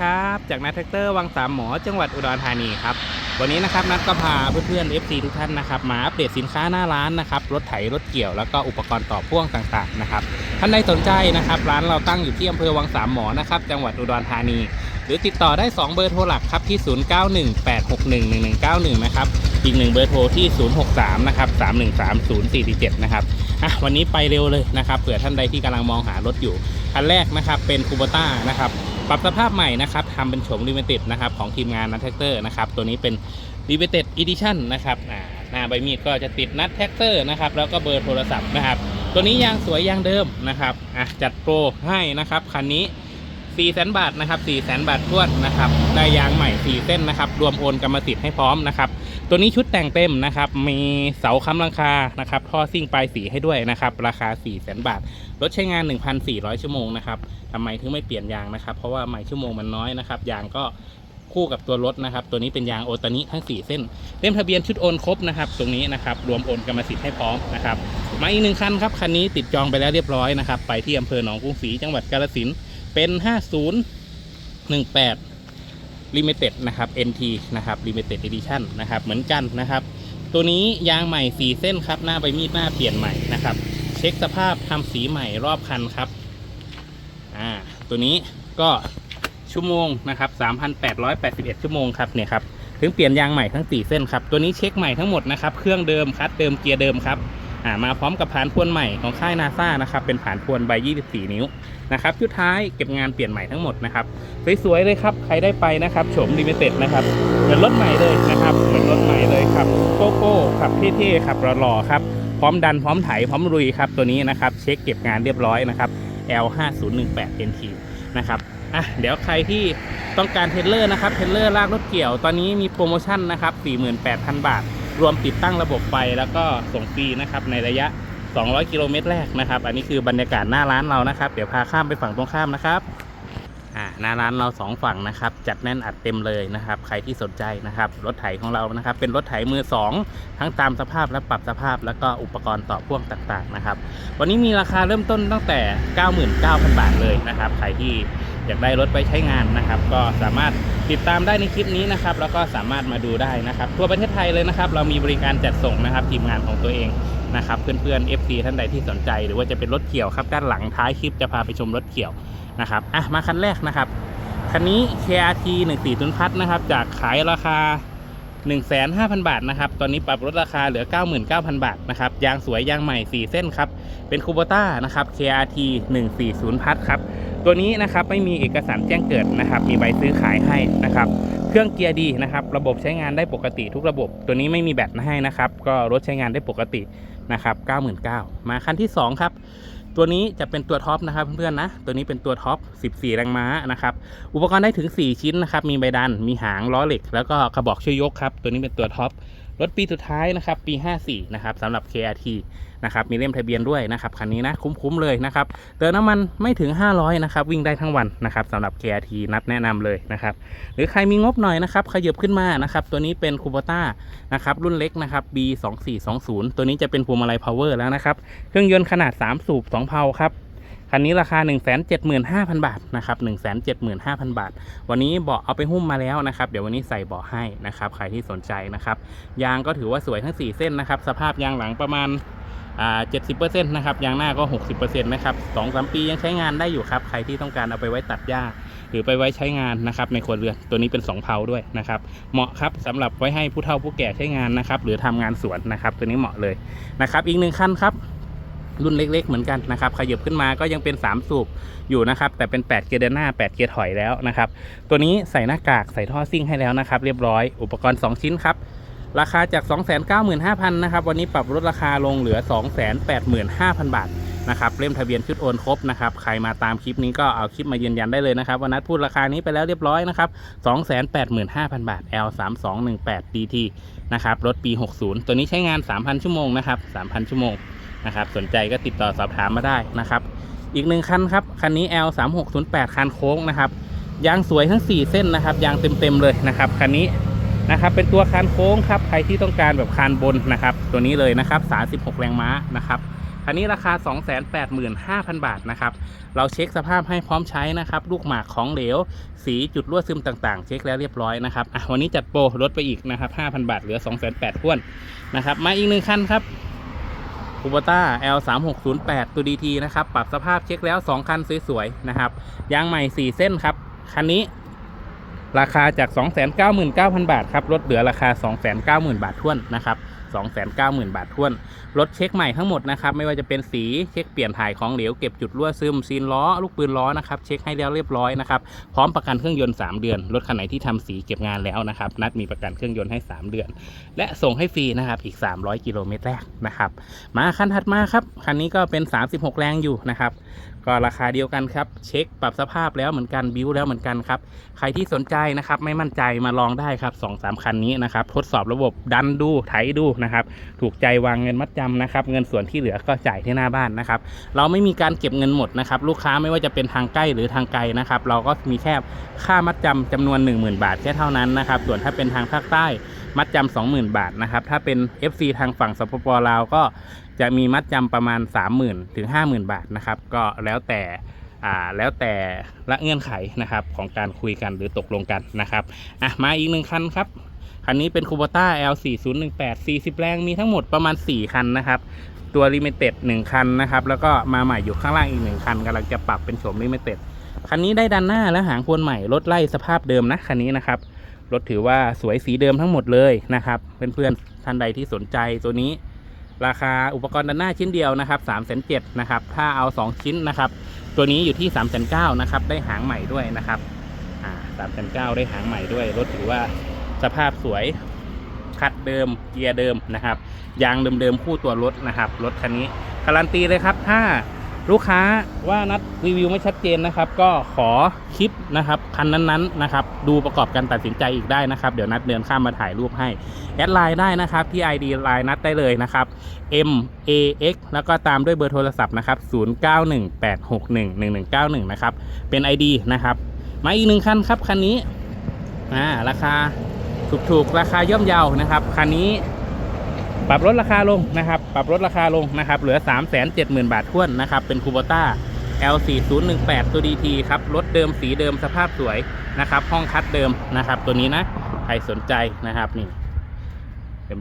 ครับ จากนัทแท็กเตอร์วังสามหมอจังหวัดอุดรธานีครับ วันนี้นะครับนัทก็พาเพื่อนๆ FC ทุกท่านนะครับมาอัปเดตสินค้าหน้าร้านนะครับรถไถรถเกี่ยวแล้วก็อุปกรณ์ต่อพ่วงต่างๆนะครับท่านใดสนใจนะครับร้านเราตั้งอยู่ที่อำเภอวังสามหมอนะครับจังหวัดอุดรธานี หรือติดต่อได้ 2 เบอร์โทรหลักครับที่ 0918611191 นะครับอีกหนึ่งเบอร์โทรที่ 063 นะครับ 3130447 นะครับอะวันนี้ไปเร็วเลยนะครับเผื่อท่านใดที่กำลังมองหารถอยู่คันแรกนะครับเป็นคูโบต้านะครับ ปรับสภาพใหม่นะครับทำเป็นโฉมลิมิเต็ดนะครับของทีมงานนัทแท็กเตอร์นะครับตัวนี้เป็นลิมิเต็ดอีดิชั่นนะครับอ่าหน้าใบมีดก็จะติดนัทแท็กเตอร์นะครับแล้วก็เบอร์โทรศัพท์นะครับ ตัวนี้ยางสวยยางเดิมนะครับอะจัดโปรให้นะครับคันนี้4แสนบาทนะครับ4แสนบาททวดนะครับได้ยางใหม่ 4 เส้นนะครับ รวมโอนกรรมสิทธิ์ให้พร้อมนะครับ ตัวนี้ชุดแต่งเต็มนะครับ มีเสาค้ำราคานะครับ ท่อซิ่งปลายสีให้ด้วยนะครับ ราคา4แสนบาท รถใช้งาน 1,400 ชั่วโมงนะครับทำไมถึงไม่เปลี่ยนยางนะครับ เพราะว่าใหม่ชั่วโมงมันน้อยนะครับ ยางก็คู่กับตัวรถนะครับ ตัวนี้เป็นยางโอตานิทั้ง 4 เส้น เล่มทะเบียนชุดโอนครบนะครับ ตรงนี้นะครับ รวมโอนกรรมสิทธิ์ให้พร้อมนะครับ มาอีกหนึ่งคันครับ คันนี้ติดจองไปแล้วเรียบร้อยนะครับ ไปที่อำเภอหนองกรุงศรี จังหวัดกาฬสินธุ์ เป็น 5018 Limited นะครับ NT นะครับ Limited Edition นะครับเหมือนกันนะครับ ตัวนี้ยางใหม่ 4 เส้นครับ หน้าใบมีดหน้าเปลี่ยนใหม่นะครับ เช็คสภาพทำสีใหม่รอบคันครับอ่าตัวนี้ก็ชั่วโมงนะครับ3,881 ชั่วโมงครับเนี่ยครับถึงเปลี่ยนยางใหม่ทั้ง 4 เส้นครับ ตัวนี้เช็คใหม่ทั้งหมดนะครับ เครื่องเดิมคัดเดิมเกียร์เดิมครับ อ่ามาพร้อมกับผานพวนใหม่ของค่ายนาซานะครับเป็นผานพวนใบ 24 นิ้วนะครับชุดท้ายเก็บงานเปลี่ยนใหม่ทั้งหมดนะครับสวยๆเลยครับใครได้ไปนะครับโฉมลิมิเต็ดนะครับเหมือนรถใหม่เลยนะครับเหมือนรถใหม่เลยครับโกโก้ขับเท่ๆขับหล่อๆครับพร้อมดันพร้อมไถพร้อมลุยครับตัวนี้นะครับเช็คเก็บงานเรียบร้อยนะครับ L5018 NT นะครับอะเดี๋ยวใครที่ต้องการเทรลเลอร์นะครับเทรลเลอร์ลากรถเกี่ยวตอนนี้มีโปรโมชั่นนะครับ 48,000 บาท รวมติดตั้งระบบไฟแล้วก็ส่งฟรีนะครับในระยะ 200 กิโลเมตรแรกนะครับ อันนี้คือบรรยากาศหน้าร้านเรานะครับ เดี๋ยวพาข้ามไปฝั่งตรงข้ามนะครับอ่าหน้าร้านเราสองฝั่งนะครับ จัดแน่นอัดเต็มเลยนะครับ ใครที่สนใจนะครับ รถไถของเรานะครับ เป็นรถไถมือสองทั้งตามสภาพและปรับสภาพ แล้วก็อุปกรณ์ต่อพ่วงต่างๆนะครับ วันนี้มีราคาเริ่มต้นตั้งแต่ 99,000 บาทเลยนะครับ ใครที่อยากได้รถไปใช้งานนะครับ ก็สามารถ ติดตามได้ในคลิปนี้นะครับ แล้วก็สามารถมาดูได้นะครับ ทั่วประเทศไทยเลยนะครับ เรามีบริการจัดส่งนะครับ ทีมงานของตัวเองนะครับ เพื่อนๆ FC ท่านใดที่สนใจ หรือว่าจะเป็นรถเกี่ยวครับ ด้านหลังท้ายคลิปจะพาไปชมรถเกี่ยวนะครับอะมาคันแรกนะครับคันนี้ KRT 14ตุนพัทนะครับ จากขายราคา 1,500 0 บาทนะครับ ตอนนี้ปรับลดราคาเหลือ 99,000 บาทนะครับ ยางสวยยางใหม่ 4 เส้นครับ เป็นคูโบต้านะครับ KRT 140พัทครับ ตัวนี้นะครับไม่มีเอกสารแจ้งเกิดนะครับ มีใบซื้อขายให้นะครับ เครื่องเกียร์ดีนะครับ ระบบใช้งานได้ปกติทุกระบบ ตัวนี้ไม่มีแบตให้นะครับ ก็รถใช้งานได้ปกตินะครับ99,000มาคันที่ 2 ครับตัวนี้จะเป็นตัวท็อปนะครับเพื่อนๆนะ ตัวนี้เป็นตัวท็อป 14 แรงม้านะครับ อุปกรณ์ได้ถึง 4 ชิ้นนะครับ มีใบดัน มีหาง ล้อเหล็ก แล้วก็กระบอกช่วยยกครับ ตัวนี้เป็นตัวท็อป รถปีสุดท้ายนะครับปี 54 นะครับสำหรับ KRT นะครับมีเล่มทะเบียนด้วยนะครับคันนี้นะคุ้มๆเลยนะครับเติมน้ำมันไม่ถึง 500นะครับวิ่งได้ทั้งวันนะครับสำหรับ KRT นัดแนะนำเลยนะครับหรือใครมีงบหน่อยนะครับขยับขึ้นมานะครับตัวนี้เป็นคูโบต้านะครับรุ่นเล็กนะครับ B2420 ตัวนี้จะเป็นพวงมาลัย power แล้วนะครับเครื่องยนต์ขนาด 3 สูบ 2 เพาครับ คันนี้ราคา 175,000 บาทนะครับ175,000 บาท วันนี้เบาะเอาไปหุ้มมาแล้วนะครับ เดี๋ยววันนี้ใส่เบาะให้นะครับ ใครที่สนใจนะครับ ยางก็ถือว่าสวยทั้ง 4 เส้นนะครับ สภาพยางหลังประมาณอ่า70%นะครับ ยางหน้าก็60%นะครับ2 3ปียังใช้งานได้อยู่ครับ ใครที่ต้องการเอาไปไว้ตัดหญ้า หรือไปไว้ใช้งานนะครับ ในครัวเรือน ตัวนี้เป็น2เพลาด้วยนะครับ เหมาะครับสำหรับไว้ให้ผู้เฒ่าผู้แก่ใช้งานนะครับ หรือทำงานสวนนะครับ ตัวนี้เหมาะเลยนะครับ อีกหนึ่งคันครับ รุ่นเล็ก ๆ เหมือนกันนะครับขยับขึ้นมาก็ยังเป็น 3 สูบอยู่นะครับ แต่เป็น 8 เกียร์เดินหน้า 8 เกียร์ถอยแล้วนะครับ ตัวนี้ใส่หน้ากากใส่ท่อซิ่งให้แล้วนะครับ เรียบร้อยอุปกรณ์ 2 ชิ้นครับ ราคาจาก 295,000นะครับ วันนี้ปรับลดราคาลงเหลือ 285,000 บาทนะครับเล่มทะเบียนชุดโอนครบนะครับใครมาตามคลิปนี้ก็เอาคลิปมายืนยันได้เลยนะครับวันนัดพูดราคานี้ไปแล้วเรียบร้อยนะครับ 285,000 บาท L3218 DT นะครับรถปี 60 ตัวนี้ใช้งาน 3,000 ชั่วโมงนะครับ 3,000 ชั่วโมง นะครับ สนใจก็ติดต่อสอบถามมาได้นะครับ อีกหนึ่งคันครับ คันนี้ L 3 6 0 8คันโค้งนะครับยางสวยทั้ง 4 เส้นนะครับยางเต็มๆเลยนะครับคันนี้นะครับเป็นตัวคันโค้งครับใครที่ต้องการแบบคันบนนะครับ ตัวนี้เลยนะครับ36 แรงม้านะครับคันนี้ราคา 285,000 บาทนะครับเราเช็คสภาพให้พร้อมใช้นะครับลูกหมากของเหลว สีจุดรั่วซึมต่างๆ เช็คแล้วเรียบร้อยนะครับอะวันนี้จัดโปรลดไปอีกนะครับ5,000 บาทเหลือ 2,800ท้วนนะครับมาอีกหนึ่งคันครับ คูปต้า L 3 6 0 8 ตัว DT นะครับ ปรับสภาพเช็คแล้ว 2 คันสวยๆ นะครับ ยางใหม่ 4 เส้นครับ คันนี้ราคาจาก 299,000 บาทครับลดเหลือราคา 299,000 บาทท้วนนะครับ 290,000 บาทท้วน รถเช็คใหม่ทั้งหมดนะครับไม่ว่าจะเป็นสีเช็คเปลี่ยนถ่ายของเหลวเก็บจุดรั่วซึมซีนล้อลูกปืนล้อนะครับเช็คให้แล้วเรียบร้อยนะครับพร้อมประกันเครื่องยนต์ 3 เดือน รถคันไหนที่ทำสีเก็บงานแล้วนะครับนัดมีประกันเครื่องยนต์ให้ 3 เดือน และส่งให้ฟรีนะครับอีก 300 กิโลเมตรแรกนะครับมาคันถัดมาครับคันนี้ก็เป็น 36 แรงอยู่นะครับ ก็ราคาเดียวกันครับ เช็คปรับสภาพแล้วเหมือนกันบิวแล้วเหมือนกันครับ ใครที่สนใจนะครับ ไม่มั่นใจมาลองได้ครับสองสามคันนี้นะครับ ทดสอบระบบดันดูไถดูนะครับ ถูกใจวางเงินมัดจำนะครับ เงินส่วนที่เหลือก็จ่ายที่หน้าบ้านนะครับ เราไม่มีการเก็บเงินหมดนะครับ ลูกค้าไม่ว่าจะเป็นทางใกล้หรือทางไกลนะครับ เราก็มีแค่ค่ามัดจำจำนวน 10,000 บาทแค่เท่านั้นนะครับ ส่วนถ้าเป็นทางภาคใต้ มัดจำ20,000บาทนะครับ ถ้าเป็น FC ทางฝั่งสปปลาวก็จะมีมัดจำประมาณ 30,000ถึง50,000 บาทนะครับ ก็แล้วแต่อ่าแล้วแต่ละเงื่อนไขนะครับของการคุยกันหรือตกลงกันนะครับอะมาอีกหนึ่งคันครับ คันนี้เป็นคูบต้า L4018 40 แรงมีทั้งหมดประมาณ 4 คันนะครับตัว Limited 1คันนะครับ แล้วก็มาใหม่อยู่ข้างล่างอีก1คันกำลังจะปรับเป็นโฉม Limited คันนี้ได้ดันหน้าและหางพวงใหม่รถไล่สภาพเดิมนะคันนี้นะครับ รถถือว่าสวยสีเดิมทั้งหมดเลยนะครับ เพื่อนๆท่านใดที่สนใจตัวนี้ ราคาอุปกรณ์ด้านหน้าชิ้นเดียวนะครับ3 7 0 0นนะครับ ถ้าเอา 2 ชิ้นนะครับ ตัวนี้อยู่ที่3 9 0 0นเนะครับ ได้หางใหม่ด้วยนะครับอ่า3 9 0 0ได้หางใหม่ด้วย รถถือว่าสภาพสวยคัดเดิมเกียร์เดิมนะครับยางเดิมๆคู่ตัวรถนะครับรถคันนี้การันตีเลยครับถ้า ลูกค้าว่านัดรีวิวไม่ชัดเจนนะครับ ก็ขอคลิปนะครับคันนั้นๆนะครับ ดูประกอบการตัดสินใจอีกได้นะครับ เดี๋ยวนัดเดินข้ามมาถ่ายรูปให้ แอดไลน์ได้นะครับ ที่ ID ไลน์นัดได้เลยนะครับ M A X แล้วก็ตามด้วยเบอร์โทรศัพท์นะครับ 0918611191 นะครับ เป็น ID นะครับ มาอีกหนึ่งคันครับคันนี้อ่าราคาถูกๆราคาย่อมเยานะครับคันนี้ ปรับลดราคาลงนะครับ ปรับลดราคาลงนะครับ เหลือ 370,000 บาทท้วนนะครับ เป็นคูโบต้า L4018 ตัว DT ครับ รถเดิมสีเดิมสภาพสวยนะครับ ห้องคัดเดิมนะครับ ตัวนี้นะ ใครสนใจนะครับนี่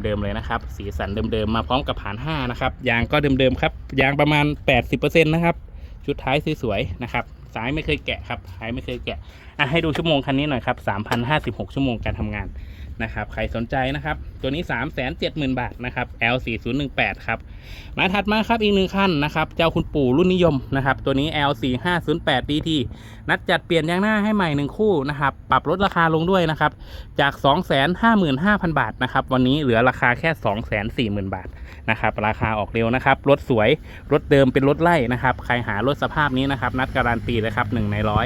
เดิมๆเลยนะครับ สีสันเดิมๆ มาพร้อมกับผาน 5 นะครับ ยางก็เดิมๆครับ ยางประมาณ 80%นะครับ ชุดท้ายสวยๆนะครับสายไม่เคยแกะครับท้ายไม่เคยแกะอะให้ดูชั่วโมงคันนี้หน่อยครับ3,056 ชั่วโมงการทำงาน นะครับใครสนใจนะครับ ตัวนี้ 370,000 บาทนะครับ L4018 ครับมาถัดมาครับอีกหนึ่งคันนะครับ เจ้าคุณปู่รุ่นนิยมนะครับ ตัวนี้ L4508 DT นัดจัดเปลี่ยนยางหน้าให้ใหม่หนึ่งคู่นะครับ ปรับลดราคาลงด้วยนะครับ จาก 255,000 บาทนะครับ วันนี้เหลือราคาแค่ 240,000 บาทนะครับ ราคาออกเร็วนะครับ รถสวย รถเดิมเป็นรถไล่นะครับ ใครหารถสภาพนี้นะครับ นัดการันตีเลยครับ1ในร้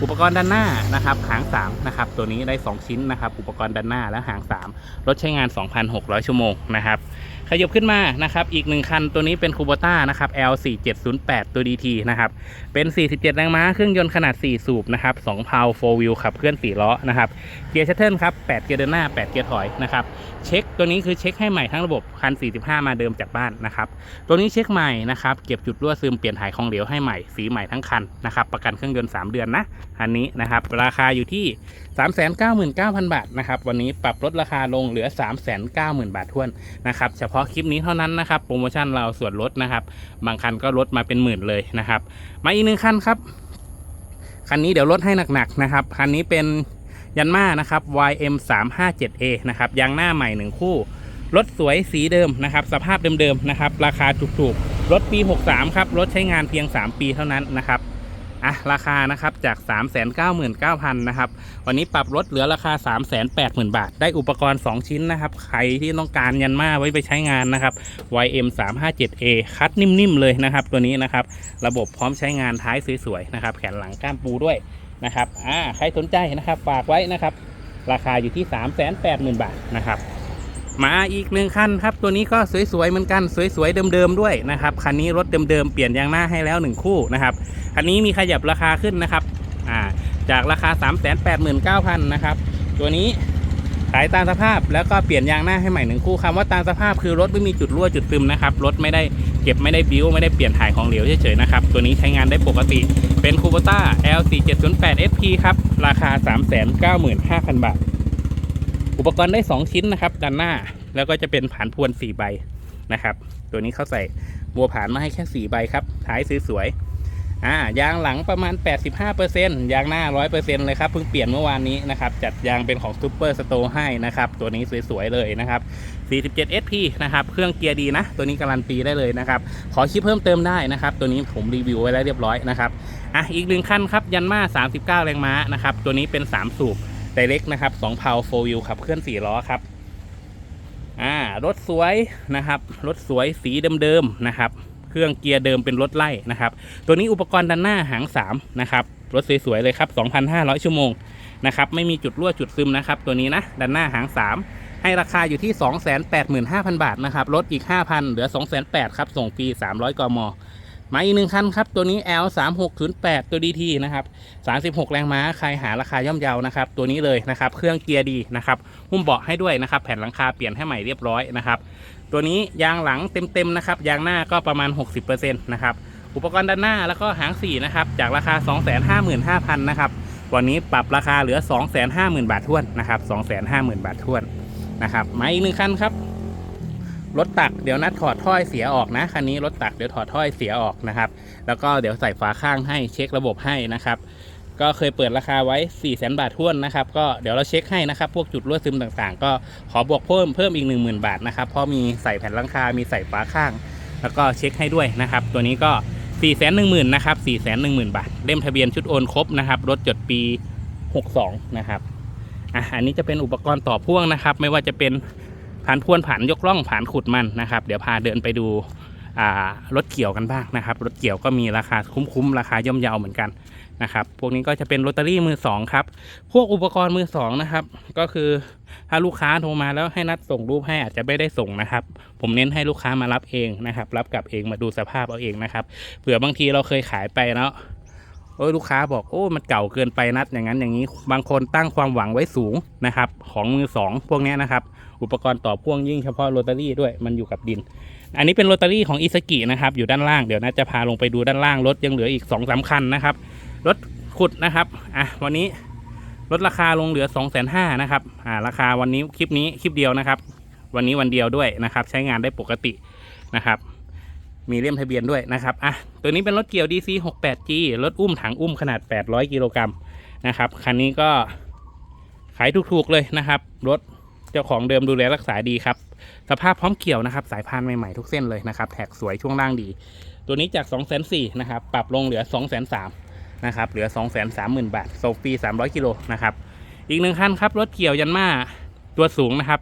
อุปกรณ์ด้านหน้านะครับหาง3นะครับตัวนี้ได้ 2 ชิ้นนะครับอุปกรณ์ด้านหน้าและหาง3รถใช้งาน 2,600 ชั่วโมงนะครับ ขยบขึ้นมานะครับอีกหนึ่งคันตัวนี้เป็นคูโบต้านะครับ L4708 ตัว DT นะครับเป็น 47 แรงม้าเครื่องยนต์ขนาด 4 สูบนะครับ2พาว4 wheel ขับเคลื่อน 4 ล้อนะครับเกียร์ชัตเทิลครับ 8 เกียร์เดินหน้า 8 เกียร์ถอยนะครับเช็คตัวนี้คือเช็คให้ใหม่ทั้งระบบคัน 45 มาเดิมจากบ้านนะครับตัวนี้เช็คใหม่นะครับเก็บจุดรั่วซึมเปลี่ยนถ่ายของเหลวให้ใหม่สีใหม่ทั้งคันนะครับประกันเครื่องยนต์ 3 เดือนนะอันนี้นะครับราคาอยู่ที่ 399,000 บาทนะครับวันนี้ปรับลดราคาลงเหลือ 390,000 บาททวนนะครับเฉพาะคลิปนี้เท่านั้นนะครับโปรโมชั่นเราส่วนลดนะครับบางคันก็ลดมาเป็นหมื่นเลยนะครับมาอีกหนึ่งคันครับคันนี้เดี๋ยวลดให้หนักๆนะครับคันนี้เป็นยันมานะครับ YM 3 5 7 A นะครับยางหน้าใหม่หนึ่งคู่รถสวยสีเดิมนะครับสภาพเดิมๆนะครับราคาถูกๆรถปี 63 ครับรถใช้งานเพียง 3 ปีเท่านั้นนะครับ อะราคานะครับจาก 399,000นะครับวันนี้ปรับลดเหลือราคา 380,000 บาท ได้อุปกรณ์ 2 ชิ้นนะครับใครที่ต้องการยันมาไว้ไปใช้งานนะครับ YM 3 5 7 A คัดนิ่มๆเลยนะครับ ตัวนี้นะครับระบบพร้อมใช้งานท้ายสวยๆนะครับแขนหลังก้ามปูด้วยนะครับอ่าใครสนใจนะครับฝากไว้นะครับราคาอยู่ที่ 380,000 บาทนะครับมาอีกหนึ่งคันครับ ตัวนี้ก็สวยๆเหมือนกันสวยๆเดิมๆด้วยนะครับคันนี้รถเดิมๆเปลี่ยนยางหน้าให้แล้วหนึ่งคู่นะครับ คันนี้มีขยับราคาขึ้นนะครับอ่าจากราคา 389,000นะครับตัวนี้ขายตามสภาพแล้วก็เปลี่ยนยางหน้าให้ใหม่หนึ่งคู่คำว่าตามสภาพคือรถไม่มีจุดรั่วจุดซึมนะครับรถไม่ได้เก็บไม่ได้บิ้วไม่ได้เปลี่ยนถ่ายของเหลวเฉยๆนะครับตัวนี้ใช้งานได้ปกติเป็นคูโบต้า L4708 SP ครับราคา 395,000 บาท อุปกรณ์ได้ 2 ชิ้นนะครับด้านหน้าแล้วก็จะเป็นผานพวน 4 ใบนะครับตัวนี้เขาใส่บัวผานมาให้แค่ 4 ใบครับท้ายสวยๆ อ่ายางหลังประมาณ 85%ยางหน้า 100%เลยครับเพิ่งเปลี่ยนเมื่อวานนี้นะครับ จัดยางเป็นของซูเปอร์สโตร์ให้นะครับ ตัวนี้สวยๆเลยนะครับ 47 SP นะครับเครื่องเกียร์ดีนะ ตัวนี้การันตีได้เลยนะครับ ขอคลิปเพิ่มเติมได้นะครับ ตัวนี้ผมรีวิวไว้แล้วเรียบร้อยนะครับอะอีกหนึ่งคันครับยันมา 39 แรงม้านะครับตัวนี้เป็น 3 สูบไดเล็กนะครับ2เพาโฟวิวขับเคลื่อน4ล้อครับอ่ารถสวยนะครับรถสวยสีเดิมๆนะครับ เครื่องเกียร์เดิมเป็นรถไล่นะครับ ตัวนี้อุปกรณ์ด้านหน้าหาง3นะครับรถสวยๆเลยครับ 2,500 ชั่วโมงนะครับไม่มีจุดรั่วจุดซึมนะครับ ตัวนี้นะด้านหน้าหาง 3 ให้ราคาอยู่ที่ 285,000 บาทนะครับลดอีก 5,000 เหลือ 208,000ครับส่งฟรี 300 กมมาอีกหนึ่งคันครับ ตัวนี้ L 3 6 0 8ตัว DT นะครับ36 แรงม้า ใครหาราคาย่อมเยานะครับ ตัวนี้เลยนะครับ เครื่องเกียร์ดีนะครับ หุ้มเบาะให้ด้วยนะครับ แผ่นหลังคาเปลี่ยนให้ใหม่เรียบร้อยนะครับ ตัวนี้ยางหลังเต็มๆนะครับ ยางหน้าก็ประมาณ 60%นะครับอุปกรณ์ด้านหน้าแล้วก็หางสี่นะครับจากราคา 255,000นะครับวันนี้ปรับราคาเหลือ 250,000 บาททวนนะครับ250,000 บาททวนนะครับมาอีกหนึ่งคันครับรถตักเดี๋ยวนัดถอดถ้อยเสียออกนะคันนี้รถตักเดี๋ยวถอดถ้อยเสียออกนะครับ แล้วก็เดี๋ยวใส่ฝาข้างให้เช็คระบบให้นะครับ ก็เคยเปิดราคาไว้ 4 0 0 0 0 0 บาทท้วนนะครับ ก็เดี๋ยวเราเช็คให้นะครับ พวกจุดรั่วซึมต่างๆ ก็ขอบวกเพิ่มเพิ่มอีก 10,000 บาทนะครับ เพราะมีใส่แผ่นหลังคา มีใส่ฝาข้าง แล้วก็เช็คให้ด้วยนะครับ ตัวนี้ก็ 4 1 0 0 0 0นะครับ 4 1 0 0 0 0 บาท เล่มทะเบียนชุดโอนครบนะครับ รถจดปี 62 นะครับ อะ อันนี้จะเป็นอุปกรณ์ต่อพ่วงนะครับ ไม่ว่าจะเป็นผ่านพวนผ่านยกล่องผ่านขุดมันนะครับ เดี๋ยวพาเดินไปดูอ่ารถเกี่ยวกันบ้างนะครับ รถเกี่ยวก็มีราคาคุ้มๆ ราคาย่อมเยาเหมือนกัน นะครับ พวกนี้ก็จะเป็นลอตเตอรี่มือสองครับ พวกอุปกรณ์มือสองนะครับ ก็คือถ้าลูกค้าโทรมาแล้วให้นัดส่งรูปให้อาจจะไม่ได้ส่งนะครับ ผมเน้นให้ลูกค้ามารับเองนะครับ รับกลับเองมาดูสภาพเอาเองนะครับ เผื่อบางทีเราเคยขายไปแล้วโอ้ยลูกค้าบอกโอ้มันเก่าเกินไปนัดอย่างนั้นอย่างนี้บางคนตั้งความหวังไว้สูงนะครับ ของมือสองพวกนี้นะครับ อุปกรณ์ต่อพ่วงยิ่งเฉพาะโรตารี่ด้วยมันอยู่กับดิน อันนี้เป็นโรตารี่ของอิสกินะครับ อยู่ด้านล่างเดี๋ยวนะจะพาลงไปดูด้านล่างรถยังเหลืออีก2องสามคันนะครับ รถขุดนะครับอะวันนี้ลดราคาลงเหลือ2องแสนห้านะครับอ่าราคาวันนี้คลิปนี้คลิปเดียวนะครับ วันนี้วันเดียวด้วยนะครับ ใช้งานได้ปกตินะครับ มีเล่มทะเบียนด้วยนะครับอะตัวนี้เป็นรถเกี่ยว DC 68G รถอุ้มถังอุ้มขนาด 800 กิโลกรัมนะครับคันนี้ก็ขายถูกๆเลยนะครับ รถเจ้าของเดิมดูแลรักษาดีครับ สภาพพร้อมเกี่ยวนะครับ สายพานใหม่ๆทุกเส้นเลยนะครับ แท็กสวยช่วงล่างดี ตัวนี้จาก 2 4 0 0 0นะครับ ปรับลงเหลือ 2 3 0 0 0 นะครับ เหลือ 2 3 0 0 0 0 บาทโซฟี300 กิโลนะครับ อีกหนึ่งคันครับ รถเกี่ยวยันมาตัวสูงนะครับ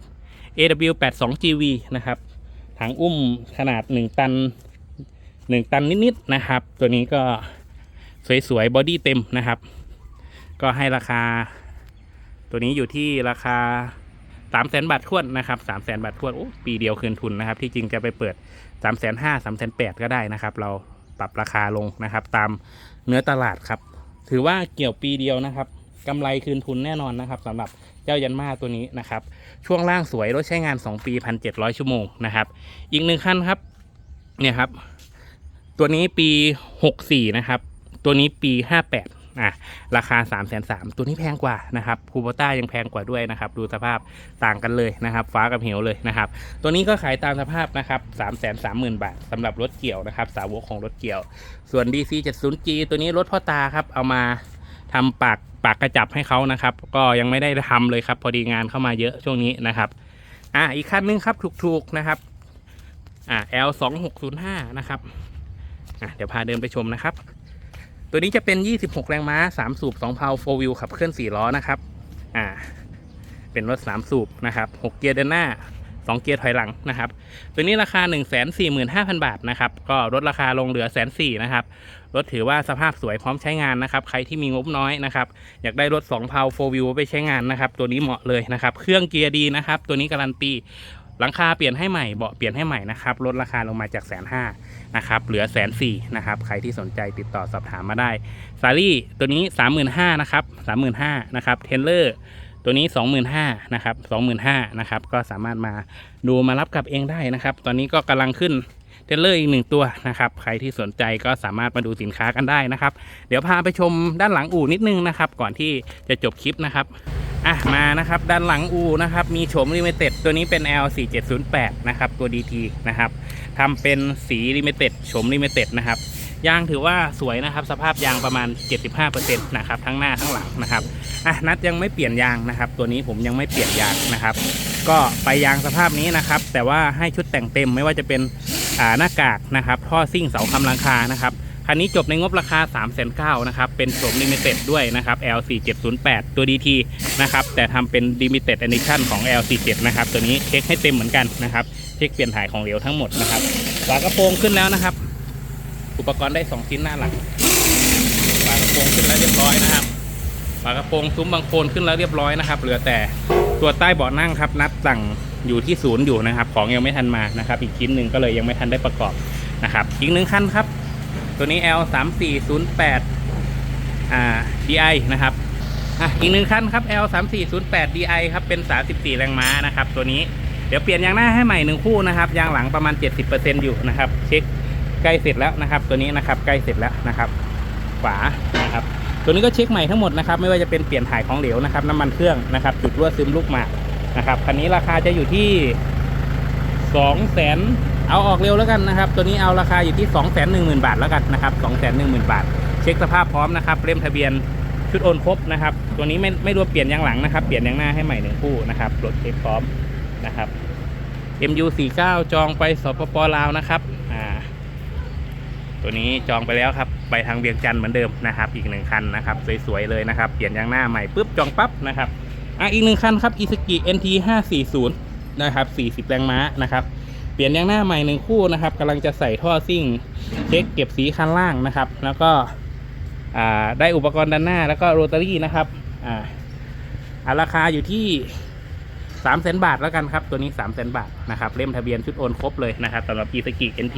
AW 82 GV นะครับ ถังอุ้มขนาด 1 ตัน 1 ตันนิดๆนะครับ ตัวนี้ก็สวยๆ บอดี้เต็มนะครับ ก็ให้ราคา ตัวนี้อยู่ที่ราคา3 0 0 0 0 0บาททวนนะครับ3 0 0 0 0 0บาททวนโอ้ปีเดียวคืนทุนนะครับ ที่จริงจะไปเปิด3 5 0 0 0 0 3 8 0 0 0ก็ได้นะครับ เราปรับราคาลงนะครับ ตาม เนื้อตลาดครับ ถือว่าเกี่ยวปีเดียวนะครับกำไรคืนทุนแน่นอนนะครับสำหรับเจ้ายันมาตัวนี้นะครับ ช่วงล่างสวยรถใช้งาน 2 ปี 1,700 ชั่วโมงนะครับ อีกหนึ่งคันครับเนี่ยครับ ตัวนี้ปี 64 นะครับ ตัวนี้ปี 58 อะราคา3 3 0 0 0ตัวนี้แพงกว่านะครับคูโบต้ายังแพงกว่าด้วยนะครับ ดูสภาพต่างกันเลยนะครับ ฟ้ากับเหวเลยนะครับ ตัวนี้ก็ขายตามสภาพนะครับ3 3 0 0 0 0บาทสำหรับรถเกี่ยวนะครับ สาวกของรถเกี่ยว ส่วน DC 70G ตัวนี้รถพ่อตาครับ เอามาทำปากปากกระจับให้เขานะครับ ก็ยังไม่ได้ทำเลยครับ พอดีงานเข้ามาเยอะช่วงนี้นะครับอะอีกคันนึงครับถูกๆนะครับอ่า L 2 6 0 5นะครับอะเดี๋ยวพาเดินไปชมนะครับ ตัวนี้จะเป็น 26 แรงม้า 3 สูบ 2 เพา4วิวขับเคลื่อน 4 ล้อนะครับ อ่า เป็นรถ 3 สูบนะครับ 6 เกียร์เดินหน้า 2 เกียร์ถอยหลังนะครับ ตัวนี้ราคา 145,000 บาทนะครับ ก็ลดราคาลงเหลือแสนสี่นะครับ รถถือว่าสภาพสวยพร้อมใช้งานนะครับ ใครที่มีงบน้อยนะครับ อยากได้รถ 2 เพา4วิวไปใช้งานนะครับ ตัวนี้เหมาะเลยนะครับ เครื่องเกียร์ดีนะครับ ตัวนี้การันตี หลังคาเปลี่ยนให้ใหม่เบาะเปลี่ยนให้ใหม่นะครับลดราคาลงมาจากแสนห้านะครับเหลือแสนสี่นะครับใครที่สนใจติดต่อสอบถามมาได้ซารี่ตัวนี้ 35,000นะครับ35,000นะครับเทนเลอร์ตัวนี้ 25,000นะครับ25,000นะครับก็สามารถมาดูมารับกลับเองได้นะครับ ตอนนี้ก็กำลังขึ้นเทรลเลอร์อีกหนึ่งตัวนะครับใครที่สนใจก็สามารถมาดูสินค้ากันได้นะครับ เดี๋ยวพาไปชมด้านหลังอู่นิดนึงนะครับ ก่อนที่จะจบคลิปนะครับ อะมานะครับด้านหลังอูนะครับมีโฉมลิมิเต็ดตัวนี้เป็น L4708 นะครับตัว DT นะครับทำเป็นสีลิมิเต็ดโฉมลิมิเต็ดนะครับยางถือว่าสวยนะครับ สภาพยางประมาณ 75%นะครับทั้งหน้าทั้งหลังนะครับอะนัดยังไม่เปลี่ยนยางนะครับ ตัวนี้ผมยังไม่เปลี่ยนยางนะครับ ก็ไปยางสภาพนี้นะครับ แต่ว่าให้ชุดแต่งเต็มไม่ว่าจะเป็นอ่าหน้ากากนะครับท่อซิ่งเสาคำลังคานะครับ คันนี้จบในงบราคา 3 9 0 0 0นะครับ เป็นโฉมลิมิเต็ดด้วยนะครับ L4708 ตัว DT นะครับ แต่ทำเป็น Limited Edition ของ L47 นะครับ ตัวนี้เช็คให้เต็มเหมือนกันนะครับ เช็คเปลี่ยนถ่ายของเหลวทั้งหมดนะครับฝากระโปรงขึ้นแล้วนะครับ อุปกรณ์ได้ 2 ชิ้นหน้าหลังฝากระโปรงขึ้นแล้วเรียบร้อยนะครับฝากระโปรงซุ้มบางโคนขึ้นแล้วเรียบร้อยนะครับ เหลือแต่ตัวใต้เบาะนั่งครับ นัดสั่งอยู่ที่ศูนย์อยู่นะครับ ของยังไม่ทันมานะครับ อีกชิ้นหนึ่งก็เลยยังไม่ทันได้ประกอบนะครับ อีกหนึ่งคันครับ ตัวนี้ L 3 4 0 8อ่า DI นะครับอะอีกหนึ่งคันครับ L 3 4 0 8 DI ครับเป็น 34 แรงม้านะครับ ตัวนี้เดี๋ยวเปลี่ยนยางหน้าให้ใหม่หนึ่งคู่นะครับยางหลังประมาณ 70%อยู่นะครับ เช็คใกล้เสร็จแล้วนะครับ ตัวนี้นะครับใกล้เสร็จแล้วนะครับฝานะครับ ตัวนี้ก็เช็คใหม่ทั้งหมดนะครับ ไม่ว่าจะเป็นเปลี่ยนถ่ายของเหลวนะครับ น้ำมันเครื่องนะครับ จุดรั่วซึมลูกหมากนะครับคันนี้ราคาจะอยู่ที่สองแสน เอาออกเร็วแล้วกันนะครับ ตัวนี้เอาราคาอยู่ที่ 2 1 0 0 0 0 บาทแล้วกันนะครับ 2 1 0 0 0 0 บาท เช็คสภาพพร้อมนะครับเล่มทะเบียนชุดโอนครบนะครับ ตัวนี้ไม่ไม่รวมเปลี่ยนยางหลังนะครับ เปลี่ยนยางหน้าให้ใหม่หนึ่งคู่นะครับรถเช็คพร้อมนะครับ MU49 จองไปสปปลาวนะครับอ่าตัวนี้จองไปแล้วครับไปทางเวียงจันทร์เหมือนเดิมนะครับ อีกหนึ่งคันนะครับสวยๆเลยนะครับ เปลี่ยนยางหน้าใหม่ปุ๊บจองปั๊บนะครับอะอีกหนึ่งคันครับ Isuzu NT 540นะครับ40 แรงม้านะครับ เปลี่ยนยางหน้าใหม่หนึ่งคู่นะครับกำลังจะใส่ท่อซิ่งเช็คเก็บสีคันล่างนะครับ แล้วก็ได้อุปกรณ์ด้านหน้าแล้วก็โรตารี่นะครับอ่าราคาอยู่ที่3 0 0 0 0บาทแล้วกันครับ ตัวนี้3 0 0 0 0 0บาทนะครับเล่มทะเบียนชุดโอนครบเลยนะครับสำหรับ i s u z u NT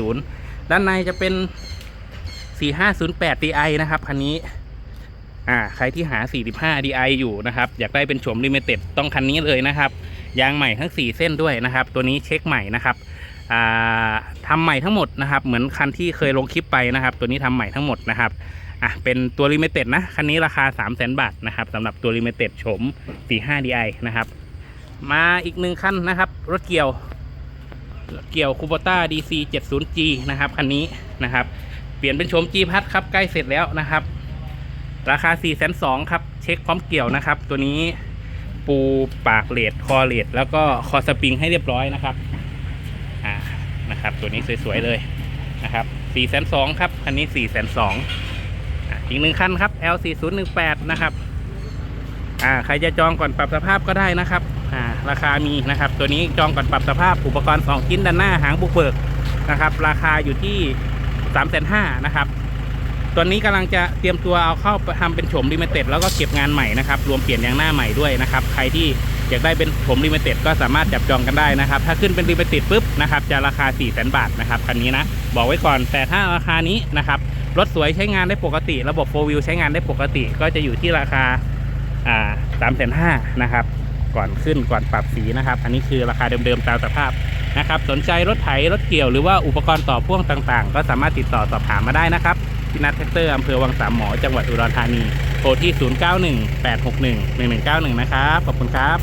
540ด้านในจะเป็น4508 Ti นะครับคันนี้อ่าใครที่หา 45 Di อยู่นะครับ อยากได้เป็นโฉมลิมิเต็ดต้องคันนี้เลยนะครับ ยางใหม่ทั้ง 4 เส้นด้วยนะครับ ตัวนี้เช็คใหม่นะครับอ่าทำใหม่ทั้งหมดนะครับ เหมือนคันที่เคยลงคลิปไปนะครับ ตัวนี้ทำใหม่ทั้งหมดนะครับอะเป็นตัวลิมิเต็ดนะคันนี้ราคา 3 0 0 0 0 0 บาทนะครับสำหรับตัวลิมิเต็ดโฉม 45 Di นะครับ มาอีกหนึ่งคันนะครับ รถเกี่ยวเกี่ยวคูโบต้า DC 70G นะครับคันนี้นะครับ เปลี่ยนเป็นโฉม G พัดครับใกล้เสร็จแล้วนะครับ ราคา 4 2 0 0 0ครับ เช็คพร้อมเกี่ยวนะครับ ตัวนี้ ปูปากเลดคอเลดแล้วก็คอสปริงให้เรียบร้อยนะครับอ่านะครับ ตัวนี้สวยๆเลยนะครับ4 2 0 0 0ครับคันนี้4 2 0 0 0อะอีกหนึ่งคันครับ L 4 0 1 8นะครับอ่าใครจะจองก่อนปรับสภาพก็ได้นะครับอ่าราคามีนะครับ ตัวนี้จองก่อนปรับสภาพอุปกรณ์ 2 ชิ้นด้านหน้าหางบุกเบิกนะครับ ราคาอยู่ที่ 3 5 0 0 0นะครับ ตัวนี้กำลังจะเตรียมตัวเอาเข้าทำเป็นโฉมลิมิเต็ดแล้วก็เก็บงานใหม่นะครับ รวมเปลี่ยนยางหน้าใหม่ด้วยนะครับ ใครที่อยากได้เป็นโฉมลิมิเต็ดก็สามารถจับจองกันได้นะครับ ถ้าขึ้นเป็นลิมิเต็ดปุ๊บนะครับจะราคา 4 0 0 0 0 0บาทนะครับคันนี้นะบอกไว้ก่อนแต่ถ้าราคานี้นะครับรถสวยใช้งานได้ปกติ ระบบโฟวิลใช้งานได้ปกติ ก็จะอยู่ที่ราคาอ่าสามแสนห้านะครับก่อนขึ้นก่อนปรับสีนะครับ อันนี้คือราคาเดิมๆตามสภาพนะครับ สนใจรถไถรถเกี่ยวหรือว่าอุปกรณ์ต่อพ่วงต่างๆ ก็สามารถติดต่อสอบถามมาได้นะครับ พินัทแท็กเตอร์อำเภอวังสามหมอจังหวัดอุดรธานีโทรที่ 0918611191 นะครับ ขอบคุณครับ